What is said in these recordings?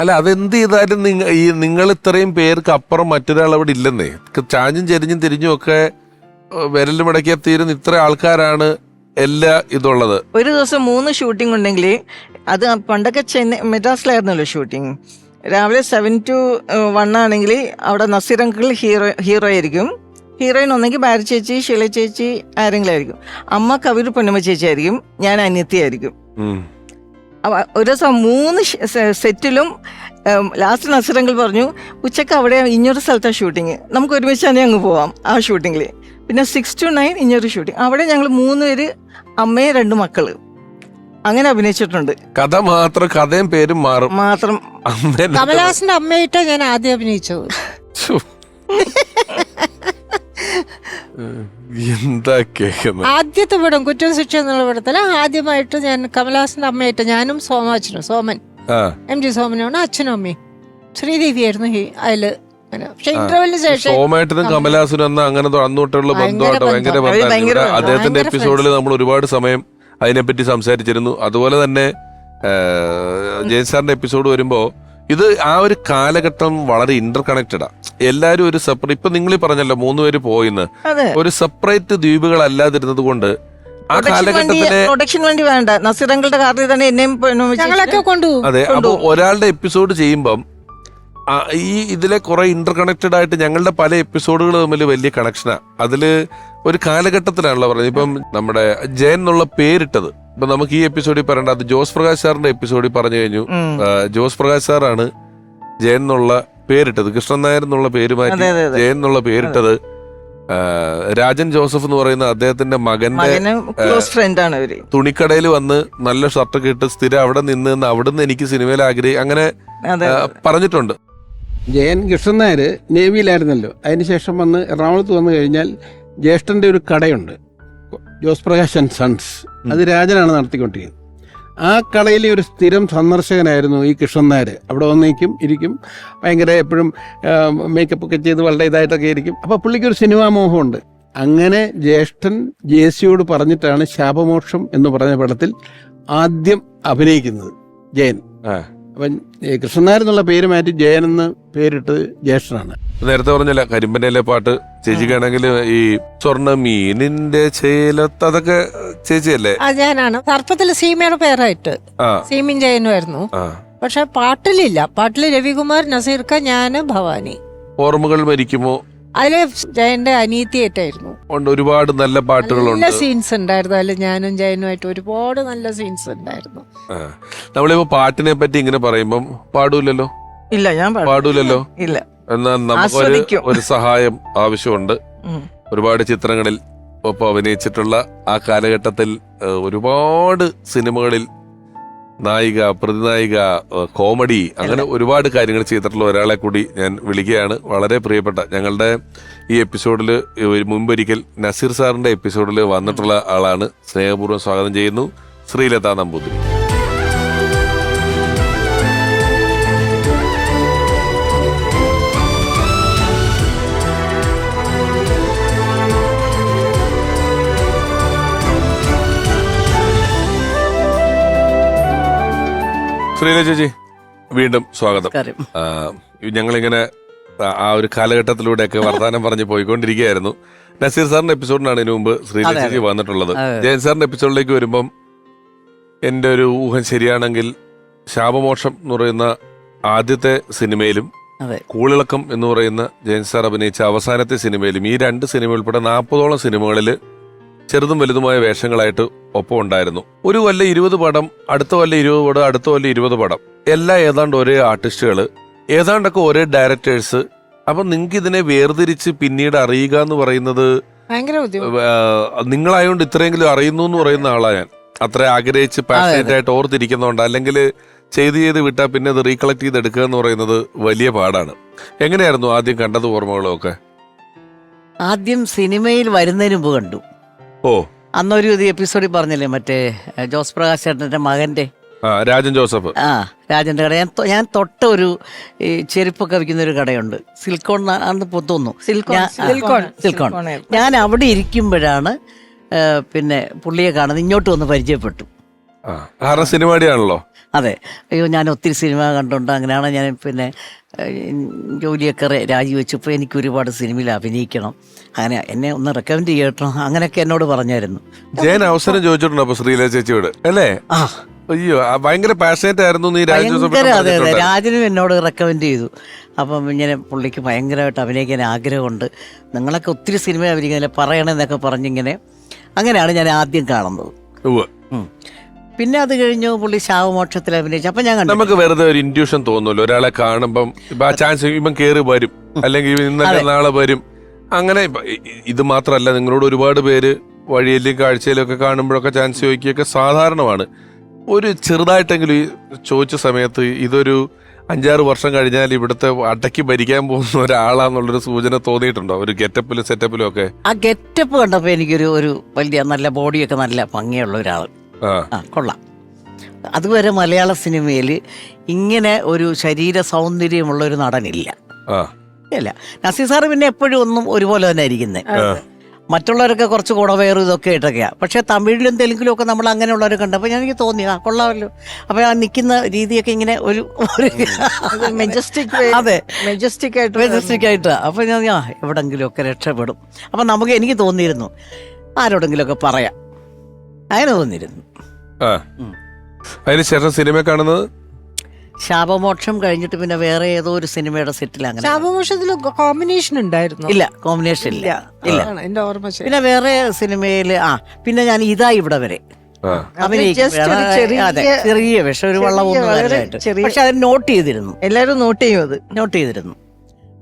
അല്ല അതെന്ത് ചെയ്താലും നിങ്ങ ഈ നിങ്ങൾ ഇത്രയും പേർക്ക് അപ്പുറം മറ്റൊരാൾ അവിടെ ഇല്ലെന്നേ. ചാഞ്ഞും ചെരിഞ്ഞും തിരിഞ്ഞും ഒക്കെ വിരലും ഇടയ്ക്ക് തീരുന്ന ഇത്ര ആൾക്കാരാണ് എല്ലാ ഇതുള്ളത്. ഒരു ദിവസം മൂന്ന് ഷൂട്ടിംഗ് ഉണ്ടെങ്കിൽ അത് പണ്ടൊക്കെ ചെന്നൈ മെഡ്രാസിലായിരുന്നല്ലോ ഷൂട്ടിംഗ് രാവിലെ സെവൻ ടു വൺ ആണെങ്കിൽ അവിടെ നസീർ അങ്കിൾ ഹീറോ ഹീറോ ആയിരിക്കും. ഹീറോയിൻ ഒന്നെങ്കിൽ ബാരി ചേച്ചി ഷീല ചേച്ചി ആരെങ്കിലും ആയിരിക്കും. അമ്മ കവിർ പൊന്നമ്മ ചേച്ചി ആയിരിക്കും. ഞാൻ അനിയത്തി ആയിരിക്കും. ഉം. അവ- ഒരു ദിവസം മൂന്ന് സെറ്റിലും ലാസ്റ്റ് നസീർ പറഞ്ഞു. ഉച്ചയ്ക്ക് അവിടെ ഇഞ്ഞൊരു സ്ഥലത്താണ് ഷൂട്ടിങ് നമുക്ക് ഒരുമിച്ച് തന്നെ അങ്ങ് പോവാം ആ ഷൂട്ടിങ്ങിൽ പിന്നെ സിക്സ് ടു നയൻ ഇഞ്ഞൊരു ഷൂട്ടിങ് അവിടെ ഞങ്ങൾ മൂന്ന് പേര് അമ്മയും രണ്ട് മക്കൾ. അങ്ങനെ അഭിനയിച്ചിട്ടുണ്ട്. കഥ മാത്രം കഥയും പേരും മാറും. മാത്രം. കമലഹാസന്റെ അമ്മയായിട്ടാ ഞാൻ ആദ്യം അഭിനയിച്ചത്. എന്താ കേൾക്കുന്നത് ആദ്യത്തെ പടം കുറ്റം ശിക്ഷ എന്നുള്ള പടത്തിൽ ആദ്യമായിട്ട് ഞാൻ കമലഹാസന്റെ അമ്മയായിട്ട് ഞാനും സോമാച്ചനും സോമൻ. ആ. എം ജി സോമനാണ് അച്ഛനും അമ്മയും. ശ്രീദേവിയായിരുന്നു ഹി- അതിൽ. പക്ഷെ ഇന്റർവെല്ലിന് ശേഷം സോമേട്ടനും കമലഹാസനും അന്ന് അങ്ങനെ ബന്ധമായിട്ട് ഭയങ്കര അദ്ദേഹത്തിന്റെ എപ്പിസോഡിൽ നമ്മൾ ഒരുപാട് സമയം അതിനെപ്പറ്റി സംസാരിച്ചിരുന്നു. അതുപോലെ തന്നെ ജയൻ സാറിന്റെ എപ്പിസോഡ് വരുമ്പോ ഇത് ആ ഒരു കാലഘട്ടം വളരെ ഇന്റർ കണക്റ്റഡാ എല്ലാരും ഒരു സെപ്പറേറ്റ് ഇപ്പൊ നിങ്ങൾ പറഞ്ഞല്ലോ മൂന്നുപേര് പോയിന്ന്. ഒരു സെപ്പറേറ്റ് ദ്വീപുകളല്ലാതിരുന്നത് കൊണ്ട് ആ കാലഘട്ടത്തിലെ പ്രൊഡക്ഷൻ വേണ്ടി വേണ്ട. നസീർ അങ്കിളുടെ കാറിൽ തന്നെ എന്നെയും ഞങ്ങളൊക്കെ കൊണ്ടുപോകും അതെ അപ്പൊ ഒരാളുടെ എപ്പിസോഡ് ചെയ്യുമ്പം ഈ ഇതിലെ കുറെ ഇന്റർ കണക്റ്റഡ് ആയിട്ട് ഞങ്ങളുടെ പല എപ്പിസോഡുകൾ തമ്മിൽ വലിയ കണക്ഷനാ അതിൽ ഒരു കാലഘട്ടത്തിലാണല്ലോ പറഞ്ഞത്. ഇപ്പം നമ്മുടെ ജയൻ എന്നുള്ള പേരിട്ടത്. ഇപ്പൊ നമുക്ക് ഈ എപ്പിസോഡിൽ പറയേണ്ട അത് ജോസ് പ്രകാശ് സാറിന്റെ എപ്പിസോഡിൽ പറഞ്ഞു കഴിഞ്ഞു. ജോസ് പ്രകാശ് സാറാണ് ജയൻ എന്നുള്ള പേരിട്ടത്. കൃഷ്ണൻ നായർ എന്നുള്ള പേര് മാറ്റി. ജയൻ എന്നുള്ള പേരിട്ടത് രാജൻ ജോസഫ് എന്ന് പറയുന്ന അദ്ദേഹത്തിന്റെ മകന്റെ ഫ്രണ്ടാണ് ക്ലോസ് ഫ്രണ്ട് ആണ് അവർ തുണിക്കടയിൽ വന്ന് നല്ല ഷർട്ടൊക്കെ ഇട്ട് സ്ഥിരം അവിടെ നിന്ന് നിന്ന് അവിടുന്ന് എനിക്ക് സിനിമയിൽ ആഗ്രഹി അങ്ങനെ പറഞ്ഞിട്ടുണ്ട്. ജയൻ കൃഷ്ണൻ നായർ നേവിയിലായിരുന്നല്ലോ. അതിനുശേഷം വന്ന് എറണാകുളത്ത് വന്നു കഴിഞ്ഞാൽ ജ്യേഷ്ഠന്റെ ഒരു കടയുണ്ട്. ജോസ് പ്രകാശ് ആൻഡ് സൺസ് അത് രാജനാണ് നടത്തിക്കൊണ്ടിരിക്കുന്നത്. ആ കടയിലെ ഒരു സ്ഥിരം സന്ദർശകനായിരുന്നു ഈ കൃഷ്ണൻ നായർ. അവിടെ വന്നേക്കും ഇരിക്കും. ഭയങ്കര എപ്പോഴും മേക്കപ്പ് ഒക്കെ ചെയ്ത് വളരെ ഇതായിട്ടൊക്കെ ഇരിക്കും. അപ്പോൾ പുള്ളിക്കൊരു സിനിമാ മോഹമുണ്ട്. അങ്ങനെ ജ്യേഷ്ഠൻ ജേസിയോട് പറഞ്ഞിട്ടാണ് ശാപമോക്ഷം എന്ന് പറഞ്ഞ പടത്തിൽ ആദ്യം അഭിനയിക്കുന്നത് ജയൻ. അപ്പം കൃഷ്ണനായർ എന്നുള്ള പേര് മാറ്റി ജയൻ എന്ന് പേരിട്ട് ജ്യേഷ്ഠനാണ്. നേരത്തെ പറഞ്ഞല്ലേ കരിമ്പനയിലെ പാട്ട് ചേച്ചിക്കാണെങ്കിൽ ഈ സ്വർണ മീനിന്റെ ചേലത്ത് അതൊക്കെ ചേച്ചിയല്ലേ? ആ ഞാനാണ്. സർപ്പത്തിൽ സീമയുടെ പേരായിട്ട്. ആ. സീമിൻ ജയനുമായിരുന്നു പക്ഷെ പാട്ടിലില്ല. പാട്ടിൽ രവികുമാർ നസീർക്ക ഞാൻ ഭവാനി. ഓർമ്മകൾ മരിക്കുമോ? അതിൽ ജയന്റെ അനീതിയായിട്ടായിരുന്നു ഉണ്ട് ഒരുപാട് നല്ല പാട്ടുകളുണ്ട് നല്ല സീൻസ് ഉണ്ടായിരുന്നു അതിൽ ഞാനും ജയനുമായിട്ട് ഒരുപാട് നല്ല സീൻസ് ഉണ്ടായിരുന്നു ആ. നമ്മളിപ്പോ പാട്ടിനെ പറ്റി ഇങ്ങനെ പറയുമ്പം പാടൂലല്ലോ ഇല്ല ഞാൻ പാടില്ല. പാടൂലല്ലോ ഇല്ല എന്നാൽ നമുക്കൊരു ആസ്വദിക്കും. ഒരു സഹായം ആവശ്യമുണ്ട് ഉം. ഒരുപാട് ചിത്രങ്ങളിൽ ഒപ്പം അഭിനയിച്ചിട്ടുള്ള ആ കാലഘട്ടത്തിൽ ഏഹ്, ഒരുപാട് സിനിമകളിൽ നായിക പ്രതിനായിക കോമഡി അങ്ങനെ ഒരുപാട് കാര്യങ്ങൾ ചെയ്തിട്ടുള്ള ഒരാളെ കൂടി ഞാൻ വിളിക്കുകയാണ്. വളരെ പ്രിയപ്പെട്ട ഞങ്ങളുടെ ഈ എപ്പിസോഡിൽ മുമ്പൊരിക്കൽ നസീർ സാറിന്റെ എപ്പിസോഡിൽ വന്നിട്ടുള്ള ആളാണ്. സ്നേഹപൂർവം സ്വാഗതം ചെയ്യുന്നു. ശ്രീലത നമ്പൂതിരി. ശ്രീല ചേച്ചി വീണ്ടും സ്വാഗതം. ആ, ഞങ്ങളിങ്ങനെ ആ- ഒരു കാലഘട്ടത്തിലൂടെ ഒക്കെ വർത്തമാനം പറഞ്ഞ് പോയിക്കൊണ്ടിരിക്കുകയായിരുന്നു. നസീർ സാറിന്റെ എപ്പിസോഡിനാണ് ഇതിനു മുമ്പ് ശ്രീല ചേച്ചി വന്നിട്ടുള്ളത്. ജയൻ സാറിന്റെ എപ്പിസോഡിലേക്ക് വരുമ്പം എന്റെ ഒരു ഊഹം ശരിയാണെങ്കിൽ ശാപമോക്ഷം എന്ന് പറയുന്ന ആദ്യത്തെ സിനിമയിലും അതെ. കൂളിളക്കം എന്ന് പറയുന്ന ജയൻ സാർ അഭിനയിച്ച അവസാനത്തെ സിനിമയിലും ഈ രണ്ട് സിനിമ ഉൾപ്പെടെ നാൽപ്പതോളം സിനിമകളിൽ ചെറുതും വലുതുമായ വേഷങ്ങളായിട്ട് ഒപ്പം ഉണ്ടായിരുന്നു. ഒരു കൊല്ലം ഇരുപത് പടം അടുത്ത കൊല്ലം ഇരുപത് പടം അടുത്ത കൊല്ലം ഇരുപത് പടം. എല്ലാം ഏതാണ്ട് ഒരേ ആർട്ടിസ്റ്റുകൾ ഏതാണ്ടൊക്കെ ഒരേ ഡയറക്ടേഴ്സ്. അപ്പൊ നിങ്ങൾക്ക് ഇതിനെ വേർതിരിച്ച് പിന്നീട് അറിയുക എന്ന് പറയുന്നത് നിങ്ങളായോണ്ട് ഇത്രയെങ്കിലും അറിയുന്നു എന്ന് പറയുന്ന ആളാ ഞാൻ. അത്ര ആഗ്രഹിച്ച് പാഷനേറ്റ് ആയിട്ട് ഓർത്തിരിക്കുന്നതുകൊണ്ട് അല്ലെങ്കിൽ ചെയ്ത് ചെയ്ത് വിട്ടാൽ പിന്നെ അത് റീകളക്ട് ചെയ്ത് എടുക്കുക എന്ന് പറയുന്നത് വലിയ പാടാണ്. എങ്ങനെയായിരുന്നു ആദ്യം കണ്ടത് ഓർമ്മകളൊക്കെ? ആദ്യം സിനിമയിൽ വരുന്നതിന് മുമ്പ് കണ്ടു. ഓ. അന്നൊരു ഇത് എപ്പിസോഡിൽ പറഞ്ഞില്ലേ മറ്റേ ജോസ് പ്രകാശ് ചേട്ടന്റെ മകന്റെ ആ രാജൻ ജോസഫ്. ആ രാജന്റെ കട. ഞാൻ ഞാൻ തൊട്ട ഒരു ഈ ചെരുപ്പൊക്കെ വിൽക്കുന്ന ഒരു കടയുണ്ട്. സിൽക്കോൺ ആണെന്ന് തോന്നുന്നു സിൽക്കോൺ, സിൽക്കോൺ. ഞാൻ അവിടെ ഇരിക്കുമ്പോഴാണ് പിന്നെ പുള്ളിയെ കാണുന്നത്. ഇങ്ങോട്ട് വന്ന് പരിചയപ്പെട്ടു. സിനിമാടിയാണല്ലോ അതെ. അയ്യോ ഞാൻ ഒത്തിരി സിനിമ കണ്ടുണ്ട് അങ്ങനെയാണ് ഞാൻ പിന്നെ ജോലിയൊക്കെ രാജിവെച്ചപ്പോൾ എനിക്ക് ഒരുപാട് സിനിമയിൽ അഭിനയിക്കണം. അങ്ങനെ എന്നെ ഒന്ന് റെക്കമെൻഡ് ചെയ്യട്ടോ. അങ്ങനെയൊക്കെ എന്നോട് പറഞ്ഞായിരുന്നു. ജയൻ അവസരം ചോദിച്ചിട്ടുണ്ടോ അപ്പോൾ ശ്രീല ചേച്ചിയോട്. അല്ലേ? ആ. അയ്യോ ഭയങ്കര പാഷനേറ്റ് ആയിരുന്നു നീ ഭയങ്കര അതെ അതെ. രാജനും എന്നോട് റെക്കമെൻഡ് ചെയ്തു. അപ്പം ഇങ്ങനെ പുള്ളിക്ക് ഭയങ്കരമായിട്ട് അഭിനയിക്കാൻ ആഗ്രഹമുണ്ട്. നിങ്ങളൊക്കെ ഒത്തിരി സിനിമ അഭിനയിക്കുന്നില്ല പറയണമെന്നൊക്കെ പറഞ്ഞിങ്ങനെ അങ്ങനെയാണ് ഞാൻ ആദ്യം കാണുന്നത്. പിന്നെ അത് കഴിഞ്ഞു പുള്ളി ശാവമോക്ഷത്തിൽ അഭിനയിച്ചു. അപ്പൊ ഞാൻ കണ്ടു. നമുക്ക് വെറുതെ ഒരു ഇൻഡ്യൂഷൻ തോന്നുമല്ലോ. ഒരാളെ കാണുമ്പം ഇപ്പൊ ആ ചാൻസ് ഇപ്പം കേറി വരും. അല്ലെങ്കിൽ ഇന്നലെ നാളെ വരും. അങ്ങനെ ഇത് മാത്രമല്ല നിങ്ങളോട് ഒരുപാട് പേര് വഴിയിലും കാഴ്ചയിലും ഒക്കെ കാണുമ്പോഴൊക്കെ ചാൻസ് ചോദിക്കുകയൊക്കെ സാധാരണമാണ്. ഒരു ചെറുതായിട്ടെങ്കിലും ഈ ചോദിച്ച സമയത്ത് ഇതൊരു അഞ്ചാറ് വർഷം കഴിഞ്ഞാൽ ഇവിടുത്തെ അടക്കി ഭരിക്കാൻ പോകുന്ന ഒരാളാന്നുള്ളൊരു സൂചന തോന്നിയിട്ടുണ്ടോ? ഒരു ഗെറ്റപ്പിലും സെറ്റപ്പിലും ഒക്കെ? ആ ഗെറ്റപ്പ് കണ്ടപ്പോൾ എനിക്കൊരു ഒരു വലിയ നല്ല ബോഡിയൊക്കെ നല്ല ഭംഗിയുള്ള ഒരാൾ ആ. കൊള്ളാം. അതുവരെ മലയാള സിനിമയിൽ ഇങ്ങനെ ഒരു ശരീര സൗന്ദര്യമുള്ള ഒരു നടനില്ല. അല്ല ഇല്ല. നസീർ സാറ് പിന്നെ എപ്പോഴും ഒന്നും ഒരുപോലെ തന്നെ ഇരിക്കുന്നത് മറ്റുള്ളവരൊക്കെ കുറച്ച് കുടവേറും ഇതൊക്കെ ആയിട്ടൊക്കെയാണ് പക്ഷേ തമിഴിലും തെലുങ്കിലും ഒക്കെ നമ്മൾ അങ്ങനെയുള്ളവരെ കണ്ടപ്പോൾ ഞാൻ എനിക്ക് തോന്നി ആ കൊള്ളാമല്ലോ. അപ്പോൾ ആ നിൽക്കുന്ന രീതിയൊക്കെ ഇങ്ങനെ ഒരു മെജസ്റ്റിക് അതെ മെജസ്റ്റിക് ആയിട്ട് മെജസ്റ്റിക് ആയിട്ട്. അപ്പോൾ ഞാൻ ആ എവിടെങ്കിലും ഒക്കെ രക്ഷപ്പെടും. അപ്പം നമുക്ക് എനിക്ക് തോന്നിയിരുന്നു ആരോടെങ്കിലുമൊക്കെ പറയാം. അങ്ങനെ തോന്നിയിരുന്നു ആ. ഉം. അതിനുശേഷം സിനിമ കാണുന്നത്? ശാപമോക്ഷം കഴിഞ്ഞിട്ട് പിന്നെ വേറെ ഏതോ ഒരു സിനിമയുടെ സെറ്റിൽ അങ്ങനെ ശാപമോക്ഷത്തിൽ കോമ്പിനേഷൻ ഉണ്ടായിരുന്നു? ഇല്ല കോമ്പിനേഷൻ ഇല്ല. ഇല്ല. എന്റെ ഓർമ്മ ശരി. പിന്നെ വേറെ സിനിമയിൽ ആ പിന്നെ ഞാൻ ഇതാ ഇവിടെ വരെ. ആ. അഭിനയിക്കും. just ഒരു ആ, ചെറിയ- അതെ, ചെറിയ വിഷം ഒരു വെള്ളവും വളരെ ചെറിയ- പക്ഷെ അത് നോട്ട് ചെയ്തിരുന്നു. എല്ലാരും നോട്ട് ചെയ്യും അത്. നോട്ട് ചെയ്തിരുന്നു.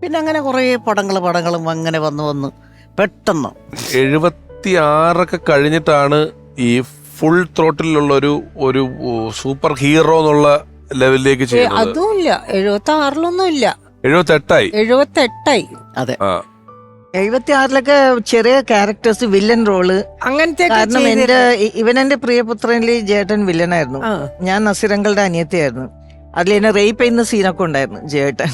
പിന്നെ അങ്ങനെ കുറേ പടങ്ങൾ പടങ്ങളും അങ്ങനെ വന്ന് വന്ന് പെട്ടെന്ന് എഴുപത്തി ആറൊക്കെ കഴിഞ്ഞിട്ടാണ് ഈ ഫുൾ ത്രോട്ടിലുള്ള ഒരു ഒരു സൂപ്പർ ഹീറോ എന്നുള്ള ലെവലിലേക്ക് അതുമില്ല ചെയ്യുന്നത് എഴുപത്തി ആറിലൊന്നും ഇല്ല എഴുപത്തി എട്ടായി എഴുപത്തി എട്ടായി അതെ. എഴുപത്തി ആറിലൊക്കെ ചെറിയ ക്യാരക്ടേഴ്സ് വില്ലൻ റോൾ അങ്ങനത്തെ കാരണം എന്റെ ഇവൻ എന്റെ പ്രിയപുത്രനിൽ ജേട്ടൻ വില്ലനായിരുന്നു ഞാൻ നസീറങ്കളുടെ അനിയത്തിയായിരുന്നു. അതിൽ എന്നെ റേപ്പ് ചെയ്യുന്ന സീനൊക്കെ ഉണ്ടായിരുന്നു ജേട്ടൻ.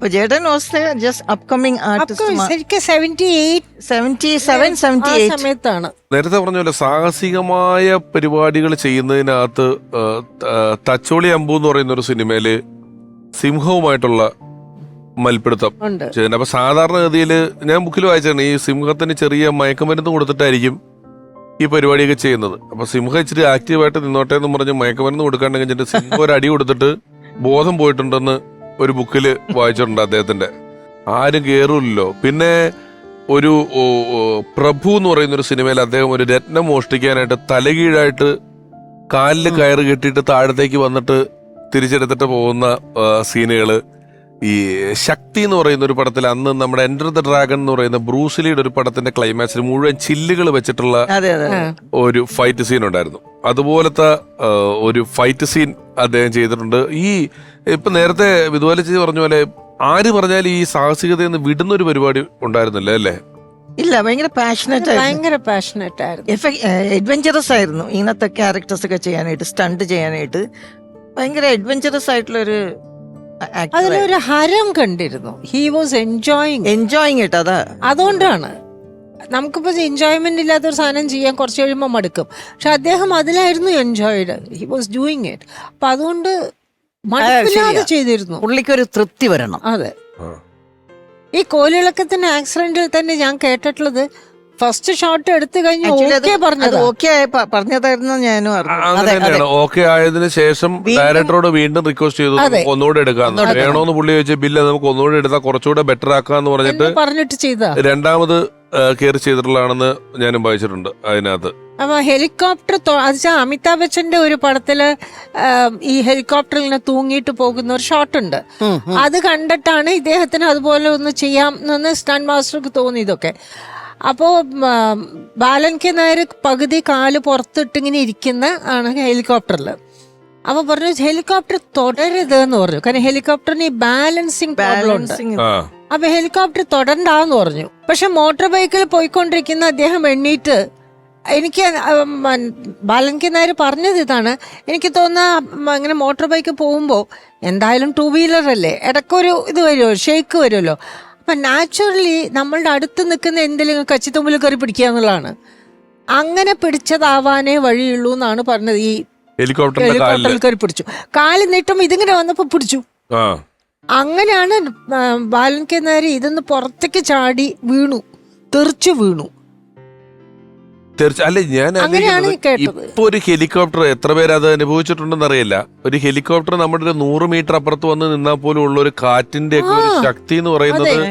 അപ്പൊ ജേട്ടൻ വാസ് ജസ്റ്റ് അപ്കമിങ് ആർട്ടിസ്റ്റ് ശരിക്കും seventy eight seventy seven seventy eight സമയത്താണ്. നേരത്തെ പറഞ്ഞ പോലെ സാഹസികമായ പരിപാടികൾ ചെയ്യുന്നതിനകത്ത് തച്ചോളി അമ്പു എന്ന് പറയുന്ന ഒരു സിനിമയിൽ സിംഹവുമായിട്ടുള്ള മൽപ്പിടുത്തം. അപ്പൊ സാധാരണഗതിയിൽ ഞാൻ ബുക്കിൽ വായിച്ചാണ് ഈ സിംഹത്തിന് ചെറിയ മയക്കുമരുന്ന് കൊടുത്തിട്ടായിരിക്കും ഈ പരിപാടിയൊക്കെ ചെയ്യുന്നത്. അപ്പൊ സിംഹം ഇച്ചിരി ആക്റ്റീവായിട്ട് നിന്നോട്ടെ എന്ന് പറഞ്ഞ് മയക്കുമരുന്ന് കൊടുക്കാണ്ടെങ്കിൽ സിംഹം ഒരു അടി കൊടുത്തിട്ട് ബോധം പോയിട്ടുണ്ടെന്ന് ഒരു ബുക്കിൽ വായിച്ചിട്ടുണ്ട് അദ്ദേഹത്തിന്റെ ആരും കേറൂല്ലോ പിന്നെ ഒരു പ്രഭു എന്ന് പറയുന്ന ഒരു സിനിമയിൽ അദ്ദേഹം ഒരു രത്നം മോഷ്ടിക്കാനായിട്ട് തലകീഴായിട്ട് കാലിൽ കയറ് കെട്ടിയിട്ട് താഴത്തേക്ക് വന്നിട്ട് തിരിച്ചെടുത്തിട്ട് പോകുന്ന സീനുകൾ സീനുകൾ ഈ ശക്തി എന്ന് പറയുന്ന ഒരു പടത്തിൽ അന്ന് നമ്മുടെ എന്റർ ദ ഡ്രാഗൺ എന്ന് പറയുന്ന ബ്രൂസിലിയുടെ ഒരു പടത്തിന്റെ ക്ലൈമാക്സിൽ മുഴുവൻ ചില്ലുകൾ വെച്ചിട്ടുള്ള അതെ അതെ ഒരു ഫൈറ്റ് സീൻ ഉണ്ടായിരുന്നു. അതുപോലത്തെ ഒരു ഫൈറ്റ് സീൻ അദ്ദേഹം ചെയ്തിട്ടുണ്ട്. ഈ ഇപ്പൊ നേരത്തെ വിധുവാല ചേച്ചി പറഞ്ഞ പോലെ ആര് പറഞ്ഞാലും ഈ സാഹസികതയിൽ നിന്ന് വിടുന്ന ഒരു പരിപാടി ഉണ്ടായിരുന്നില്ല അല്ലേ? ഇല്ല ഭയങ്കര പാഷനറ്റ് ആയിരുന്നു. ഭയങ്കര പാഷനറ്റ് ആയിരുന്നു. അഡ്വഞ്ചറസ് ആയിരുന്നു. ഇങ്ങനത്തെ ക്യാരക്ടേഴ്സ് ഒക്കെ ചെയ്യാനായിട്ട് സ്റ്റണ്ട് ചെയ്യാനായിട്ട്. ഭയങ്കര അഡ്വഞ്ചറസ് ആയിട്ടുള്ള ഒരു അതിലൊരു ഹരം കണ്ടിരുന്നു. ഹി വാസ് എൻജോയിങ് എൻജോയിങ് ഇട്ട് അതാ. അതുകൊണ്ടാണ്. നമുക്കിപ്പോ എൻജോയ്മെന്റ് ഇല്ലാത്ത ഒരു സാധനം ചെയ്യാൻ കുറച്ച് കഴിയുമ്പോൾ മടുക്കും. പക്ഷെ അദ്ദേഹം അതിലായിരുന്നു enjoyed he was doing it അപ്പൊ അതുകൊണ്ട് മടുപ്പില്ലാതെ ചെയ്തിരുന്നു. പുള്ളിക്കൊരു തൃപ്തി വരണം. അതെ. ഈ കോലിളക്കത്തിന്റെ ആക്സിഡന്റിൽ തന്നെ ഞാൻ കേട്ടിട്ടുള്ളത് ഫസ്റ്റ് ഷോട്ട് എടുത്തു കഴിഞ്ഞ് ഓക്കെ പറഞ്ഞത്. ഓക്കെ പറഞ്ഞതായിരുന്നു ഞാനും അതെ, തന്നെയാണ് ഓക്കെ ആയതിനു ശേഷം ഡയറക്ടറോട് വീണ്ടും റിക്വസ്റ്റ് ചെയ്തു അതെ. നമുക്ക് ഒന്നുകൂടെ എടുക്കാന്ന് വേണോന്ന് പുള്ളി ചോദിച്ച ബില്ല് നമുക്ക് ഒന്നുകൂടെ എടുത്താൽ കുറച്ചുകൂടെ ബെറ്റർ ആക്കാന്ന് പറഞ്ഞിട്ട് എന്ന് പറഞ്ഞിട്ട് ചെയ്താ. രണ്ടാമത് കയറി ചെയ്തിട്ടുള്ളതാണെന്ന് ഞാനും വായിച്ചിട്ടുണ്ട് അതിനകത്ത്. അപ്പൊ ഹെലികോപ്റ്റർ അത് അമിതാഭ് ബച്ചന്റെ ഒരു പടത്തിൽ ആം, ഈ ഹെലികോപ്റ്ററിൽ നിന്ന് തൂങ്ങിയിട്ട് പോകുന്ന ഒരു ഷോട്ട് ഉണ്ട്. അത് കണ്ടിട്ടാണ് ഇദ്ദേഹത്തിന് അതുപോലെ ഒന്ന് ചെയ്യാം എന്ന് സ്റ്റാൻ മാസ്റ്റർക്ക് തോന്നി ഇതൊക്കെ അപ്പോ ബാലൻ കെ നായർ പകുതി കാൽ പുറത്തിട്ടിങ്ങനെ ഇരിക്കുന്ന ആണ് ഹെലികോപ്റ്ററിൽ അപ്പൊ പറഞ്ഞു ഹെലികോപ്റ്റർ തുടരുത് എന്ന് പറഞ്ഞു. കാരണം ഹെലികോപ്റ്ററിന് ഈ ബാലൻസിങ് പ്രോബ്ലം ഉണ്ട്. ബാലൻസിങ് അപ്പൊ ഹെലികോപ്റ്റർ തുടരണ്ടാന്ന് പറഞ്ഞു. പക്ഷെ മോട്ടോർ ബൈക്കിൽ പോയിക്കൊണ്ടിരിക്കുന്ന അദ്ദേഹം എണ്ണീറ്റ് എനിക്ക് ബാലൻ കെ നായർ പറഞ്ഞത് ഇതാണ്. എനിക്ക് തോന്നുന്ന അങ്ങനെ മോട്ടോർ ബൈക്ക് പോകുമ്പോൾ എന്തായാലും ടൂ വീലർ അല്ലേ ഇടയ്ക്കൊരു ഇത് വരുമല്ലോ ഷേക്ക് വരുമല്ലോ? അപ്പം നാച്ചുറലി നമ്മളുടെ അടുത്ത് നിൽക്കുന്ന എന്തെങ്കിലും കച്ചിത്തുമ്പിൽ കയറി പിടിക്കുക എന്നുള്ളതാണ്. അങ്ങനെ പിടിച്ചതാവാനേ വഴിയുള്ളൂ എന്നാണ് പറഞ്ഞത്. ഈ ഹെലികോപ്റ്ററിൽ കയറി പിടിച്ചു. കാൽ നീട്ടുമ്പോൾ ഇതിങ്ങനെ വന്നപ്പോൾ പിടിച്ചു. അങ്ങനെയാണ് ബാലൻ കെ നേരെ ഇതൊന്ന് പുറത്തേക്ക് ചാടി വീണു. തെറിച്ചു വീണു. തീർച്ച അല്ല ഞാൻ അങ്ങനെയാണ് കേട്ടത്. ഇപ്പൊ ഒരു ഹെലികോപ്റ്റർ എത്ര പേര് അത് അനുഭവിച്ചിട്ടുണ്ടെന്ന് അറിയില്ല. ഒരു ഹെലികോപ്റ്റർ നമ്മുടെ ഒരു നൂറ് മീറ്റർ അപ്പുറത്ത് വന്ന് നിന്നാൽ പോലും ഉള്ള ഒരു കാറ്റിന്റെ ഒക്കെ ഒരു ശക്തി എന്ന് പറയുന്നത്.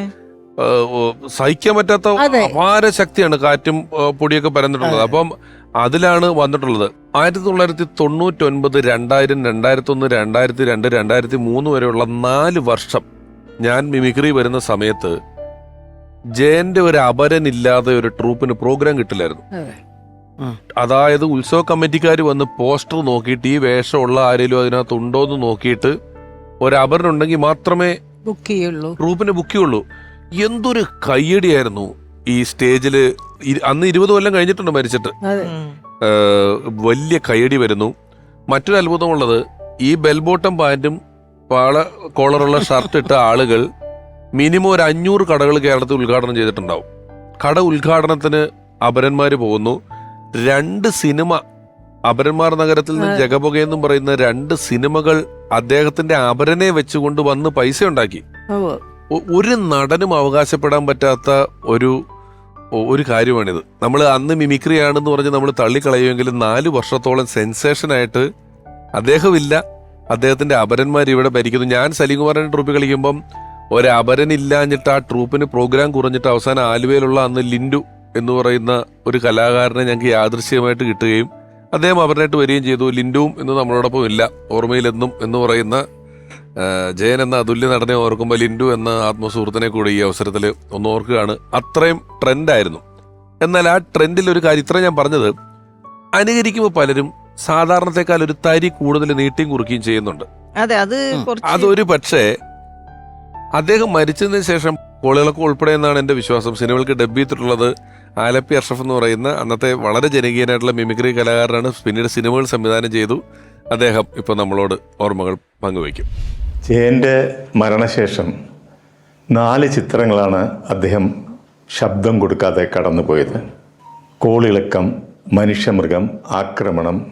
സഹിക്കാൻ പറ്റാത്ത അപാര ശക്തിയാണ് കാറ്റും പൊടിയൊക്കെ പരന്നിട്ടുള്ളത്. അപ്പം അതിലാണ് വന്നിട്ടുള്ളത്. ആയിരത്തി തൊള്ളായിരത്തി തൊണ്ണൂറ്റി ഒൻപത് രണ്ടായിരം രണ്ടായിരത്തി ഒന്ന് രണ്ടായിരത്തി രണ്ട് രണ്ടായിരത്തി മൂന്ന് വരെയുള്ള നാല് വർഷം ഞാൻ മിമിക്രി വരുന്ന സമയത്ത് ജയന്റെ ഒരു അപരനില്ലാതെ ഒരു ട്രൂപ്പിന് പ്രോഗ്രാം കിട്ടില്ലായിരുന്നു. അതെ. അതായത് ഉത്സവ കമ്മിറ്റിക്കാർ വന്ന് പോസ്റ്റർ നോക്കിയിട്ട് ഈ വേഷമുള്ള ആരെങ്കിലും അതിനകത്ത് ഉണ്ടോ എന്ന് നോക്കിയിട്ട് ഒരു അപരനുണ്ടെങ്കിൽ മാത്രമേ ബുക്ക് ചെയ്യുള്ളൂ. ട്രൂപ്പിന് ബുക്ക് ചെയ്യുള്ളൂ. എന്തൊരു കയ്യടിയായിരുന്നു ഈ സ്റ്റേജിൽ. അന്ന് ഇരുപത് കൊല്ലം കഴിഞ്ഞിട്ടുണ്ട് മരിച്ചിട്ട്. അതെ. വലിയ കയ്യടി വരുന്നു. മറ്റൊരു അത്ഭുതമുള്ളത് ഈ ബെൽബോട്ടം പാന്റും പാള കോളറുള്ള ഷർട്ട് ഇട്ട ആളുകൾ മിനിമം ഒരു അഞ്ഞൂറ് കടകൾ കേരളത്തിൽ ഉദ്ഘാടനം ചെയ്തിട്ടുണ്ടാവും. കട ഉദ്ഘാടനത്തിന് അപരന്മാർ പോകുന്നു. രണ്ട് സിനിമ അപരന്മാർ നഗരത്തിൽ നിന്ന് ജഗപുകയെന്നും പറയുന്ന രണ്ട് സിനിമകൾ അദ്ദേഹത്തിന്റെ അപരനെ വെച്ചുകൊണ്ട് വന്ന് പൈസ ഉണ്ടാക്കി. ഒരു നടനും അവകാശപ്പെടാൻ പറ്റാത്ത ഒരു ഒരു കാര്യമാണിത്. നമ്മൾ അന്ന് മിമിക്രി ആണെന്ന് പറഞ്ഞ് നമ്മൾ തള്ളിക്കളയുമെങ്കിലും നാല് വർഷത്തോളം സെൻസേഷനായിട്ട് അദ്ദേഹമില്ല. അദ്ദേഹത്തിന്റെ അപരന്മാർ ഇവിടെ ഭരിക്കുന്നു. ഞാൻ സലീംകുമാറിന്റെ ട്രൂപ്പ് കളിക്കുമ്പം ഒരു അപരനില്ലാഞ്ഞിട്ട് ആ ട്രൂപ്പിന് പ്രോഗ്രാം കുറഞ്ഞിട്ട് അവസാനം ആലുവയിലുള്ള അന്ന് ലിൻഡു എന്ന് പറയുന്ന ഒരു കലാകാരനെ ഞങ്ങൾക്ക് യാദൃശ്യമായിട്ട് കിട്ടുകയും അദ്ദേഹം അവരനായിട്ട് വരികയും ചെയ്തു. ലിൻഡുവും ഇന്ന് നമ്മളോടൊപ്പം ഇല്ല. ഓർമ്മയിലെന്നും എന്ന് പറയുന്ന ജയൻ എന്ന അതുല്യ നടനെ ഓർക്കുമ്പോൾ ലിൻഡു എന്ന ആത്മസുഹൃത്തിനെ കൂടി ഈ അവസരത്തിൽ ഒന്ന് ഓർക്കുകയാണ്. അത്രയും ട്രെൻഡായിരുന്നു. എന്നാൽ ആ ട്രെൻഡിൽ ഒരു കാര്യം ഇത്ര ഞാൻ പറഞ്ഞത് അനുകരിക്കുമ്പോൾ പലരും സാധാരണത്തെക്കാൾ ഒരു തരി കൂടുതൽ നീട്ടിയും കുറുക്കുകയും ചെയ്യുന്നുണ്ട്. അതെ അത് കുറച്ച് അതൊരു പക്ഷേ അദ്ദേഹം മരിച്ചതിന് ശേഷം കോളികളൊക്കെ ഉൾപ്പെടെ എന്നാണ് എന്റെ വിശ്വാസം. സിനിമകൾക്ക് ഡബ് ചെയ്തിട്ടുള്ളത് ആലപ്പി അഷ്റഫ് എന്ന് പറയുന്ന അന്നത്തെ വളരെ ജനകീയനായിട്ടുള്ള മിമിക്രി കലാകാരനാണ്. പിന്നീട് സിനിമകൾ സംവിധാനം ചെയ്തു. അദ്ദേഹം ഇപ്പൊ നമ്മളോട് ഓർമ്മകൾ പങ്കുവയ്ക്കും. ജയന്റെ മരണശേഷം നാല് ചിത്രങ്ങളാണ് അദ്ദേഹം ശബ്ദം കൊടുക്കാതെ കടന്നുപോയത്. കോളിളക്കം മനുഷ്യമൃഗം ആക്രമണം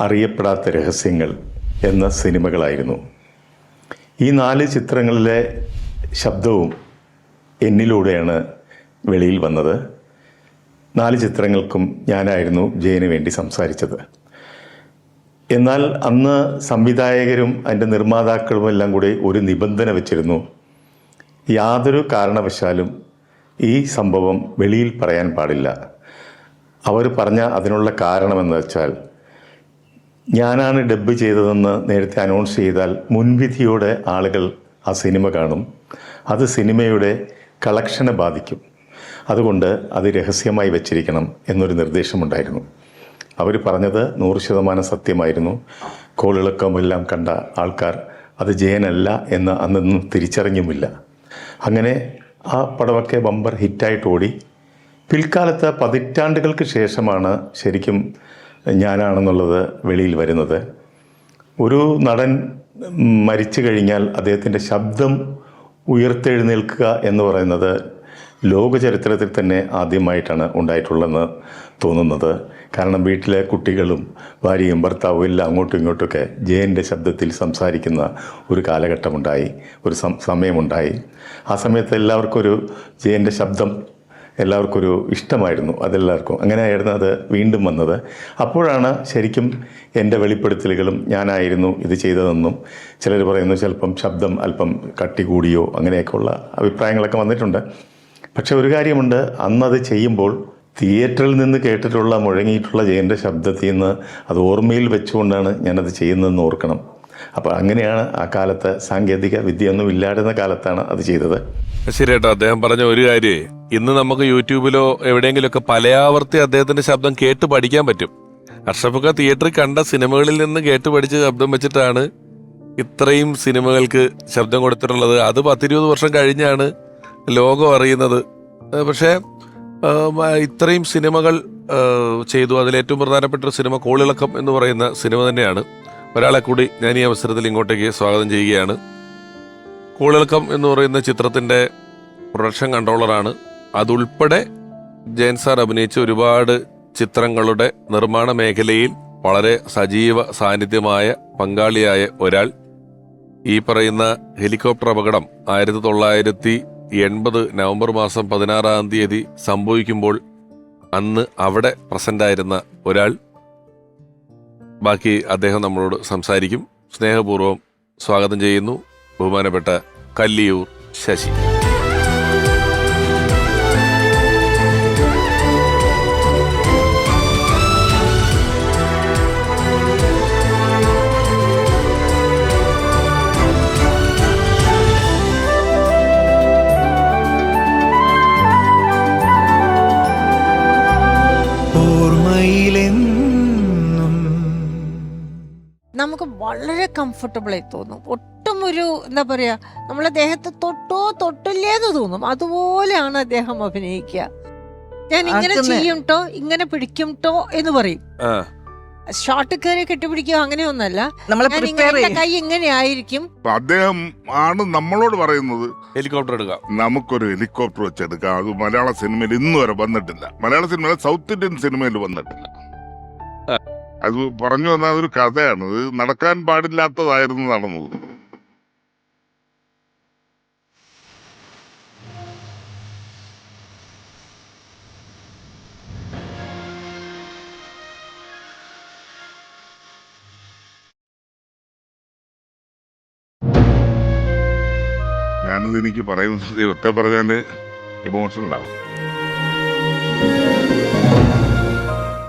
അറിയപ്പെടാത്ത രഹസ്യങ്ങൾ എന്ന സിനിമകളായിരുന്നു. ഈ നാല് ചിത്രങ്ങളിലെ ശബ്ദവും എന്നിലൂടെയാണ് വെളിയിൽ വന്നത്. നാല് ചിത്രങ്ങൾക്കും ഞാനായിരുന്നു ജയന് വേണ്ടി സംസാരിച്ചത്. എന്നാൽ അന്ന് സംവിധായകരും അതിന്റെ നിർമ്മാതാക്കളും എല്ലാം കൂടി ഒരു നിബന്ധന വെച്ചിരുന്നു. യാതൊരു കാരണവശാലും ഈ സംഭവം വെളിയിൽ പറയാൻ പാടില്ല. അവർ പറഞ്ഞ അതിനുള്ള കാരണമെന്ന് വെച്ചാൽ ഞാനാണ് ഡബ്ബ് ചെയ്തതെന്ന് നേരത്തെ അനൗൺസ് ചെയ്താൽ മുൻവിധിയോടെ ആളുകൾ ആ സിനിമ കാണും. അത് സിനിമയുടെ കളക്ഷനെ ബാധിക്കും. അതുകൊണ്ട് അത് രഹസ്യമായി വെച്ചിരിക്കണം എന്നൊരു നിർദ്ദേശമുണ്ടായിരുന്നു. അവർ പറഞ്ഞത് നൂറ് ശതമാനം സത്യമായിരുന്നു. കോളിളക്കമെല്ലാം കണ്ട ആൾക്കാർ അത് ജയനല്ല എന്ന് അന്നൊന്നും തിരിച്ചറിഞ്ഞുമില്ല. അങ്ങനെ ആ പടമൊക്കെ ബമ്പർ ഹിറ്റായിട്ട് ഓടി. പിൽക്കാലത്ത് പതിറ്റാണ്ടുകൾക്ക് ശേഷമാണ് ശരിക്കും ഞാനാണെന്നുള്ളത് വെളിയിൽ വരുന്നത്. ഒരു നടൻ മരിച്ചു കഴിഞ്ഞാൽ അദ്ദേഹത്തിന്റെ ശബ്ദം ഉയർത്തെഴുന്നേൽക്കുക എന്ന് പറയുന്നത് ലോക ചരിത്രത്തിൽ തന്നെ ആദ്യമായിട്ടാണ് ഉണ്ടായിട്ടുള്ളതെന്ന് തോന്നുന്നത്. കാരണം വീട്ടിലെ കുട്ടികളും ഭാര്യയും ഭർത്താവും എല്ലാം അങ്ങോട്ടും ഇങ്ങോട്ടുമൊക്കെ ജയന്റെ ശബ്ദത്തിൽ സംസാരിക്കുന്ന ഒരു കാലഘട്ടമുണ്ടായി ഒരു സമയമുണ്ടായി. ആ സമയത്ത് എല്ലാവർക്കും ഒരു ജയന്റെ ശബ്ദം എല്ലാവർക്കും ഒരു ഇഷ്ടമായിരുന്നു അതെല്ലാവർക്കും. അങ്ങനെയായിരുന്നു അത് വീണ്ടും വന്നത്. അപ്പോഴാണ് ശരിക്കും എന്റെ വെളിപ്പെടുത്തലുകളും ഞാനായിരുന്നു ഇത് ചെയ്തതെന്നും ചിലർ പറയുന്നു ചിലപ്പം ശബ്ദം അല്പം കട്ടി കൂടിയോ അങ്ങനെയൊക്കെയുള്ള അഭിപ്രായങ്ങളൊക്കെ വന്നിട്ടുണ്ട്. പക്ഷെ ഒരു കാര്യമുണ്ട് അന്നത് ചെയ്യുമ്പോൾ തിയേറ്ററിൽ നിന്ന് കേട്ടിട്ടുള്ള മുഴങ്ങിയിട്ടുള്ള ജയന്റെ ശബ്ദത്തിൽ നിന്ന് അത് ഓർമ്മയിൽ വെച്ചുകൊണ്ടാണ് ഞാനത് ചെയ്യുന്നതെന്ന് ഓർക്കണം. അപ്പോൾ അങ്ങനെയാണ് ആ കാലത്ത് സാങ്കേതിക വിദ്യയൊന്നും ഇല്ലാതിരുന്ന കാലത്താണ് അത് ചെയ്തത്. ശരി കേട്ടോ അദ്ദേഹം പറഞ്ഞ ഒരു കാര്യേ ഇന്ന് നമുക്ക് യൂട്യൂബിലോ എവിടെയെങ്കിലുമൊക്കെ പലയാവർത്തി അദ്ദേഹത്തിന്റെ ശബ്ദം കേട്ട് പഠിക്കാൻ പറ്റും. അഷ്റഫൊക്കെ തിയേറ്ററിൽ കണ്ട സിനിമകളിൽ നിന്ന് കേട്ട് പഠിച്ച ശബ്ദം വെച്ചിട്ടാണ് ഇത്രയും സിനിമകൾക്ക് ശബ്ദം കൊടുത്തിട്ടുള്ളത്. അത് പത്തിരുപത് വർഷം കഴിഞ്ഞാണ് ലോകം അറിയുന്നത്. പക്ഷേ ഇത്രയും സിനിമകൾ ചെയ്തു. അതിലേറ്റവും പ്രധാനപ്പെട്ട ഒരു സിനിമ കോളിളക്കം എന്ന് പറയുന്ന സിനിമ തന്നെയാണ്. ഒരാളെ കൂടി ഞാൻ ഈ അവസരത്തിൽ ഇങ്ങോട്ടേക്ക് സ്വാഗതം ചെയ്യുകയാണ്. കൂളിളക്കം എന്ന് പറയുന്ന ചിത്രത്തിന്റെ പ്രൊഡക്ഷൻ കൺട്രോളറാണ്. അതുൾപ്പെടെ ജയൻ സാർ അഭിനയിച്ച ഒരുപാട് ചിത്രങ്ങളുടെ നിർമ്മാണ മേഖലയിൽ വളരെ സജീവ സാന്നിധ്യമായ പങ്കാളിയായ ഒരാൾ. ഈ പറയുന്ന ഹെലികോപ്റ്റർ അപകടം ആയിരത്തി തൊള്ളായിരത്തി എൺപത് നവംബർ മാസം പതിനാറാം തീയതി സംഭവിക്കുമ്പോൾ അന്ന് അവിടെ പ്രസന്റ് ആയിരുന്ന ഒരാൾ. ബാക്കി അദ്ദേഹം നമ്മളോട് സംസാരിക്കും. സ്നേഹപൂർവം സ്വാഗതം ചെയ്യുന്നു. ബഹുമാനപ്പെട്ട കല്ലിയൂർ ശശി. ഓർമ്മയിലെന്നും നമുക്ക് വളരെ കംഫർട്ടബിളായി തോന്നും. ഒട്ടും ഒരു എന്താ പറയുക നമ്മളെ ദേഹത്തെ തൊട്ടോ തൊട്ടില്ലേന്ന് തോന്നും. അതുപോലെയാണ് അദ്ദേഹം അഭിനയിക്കുക. ഞാൻ ഇങ്ങനെ. ചെയ്യും ട്ടോ ഇങ്ങനെ പിടിക്കും ട്ടോ എന്ന് പറയും. ആ. ഷോർട്ട് കയറി കെട്ടിപ്പിടിക്കുക അങ്ങനെയൊന്നല്ല നമ്മളെ ഞാൻ പ്രിപ്പയർ ഇങ്ങനെ ചെയ്യും. കൈ ഇങ്ങനെ ആയിരിക്കും. അപ്പൊ അദ്ദേഹം ആണ് നമ്മളോട് പറയുന്നത്. ഹെലികോപ്റ്റർ എടുക്കാം. നമുക്കൊരു ഹെലികോപ്റ്റർ വെച്ചെടുക്കാം. അത് മലയാള സിനിമയിൽ ഇന്ന് വരെ വന്നിട്ടില്ല. മലയാള സിനിമയിൽ സൗത്ത് ഇന്ത്യൻ സിനിമയിൽ വന്നിട്ടില്ല. അത് പറഞ്ഞു വന്നാൽ അതൊരു കഥയാണ്. ഇത് നടക്കാൻ പാടില്ലാത്തതായിരുന്നു നടന്നത്. ഞാനത് എനിക്ക് പറയുന്നത് ഒറ്റ പറഞ്ഞാൽ ഇമോഷണൽ ആവും.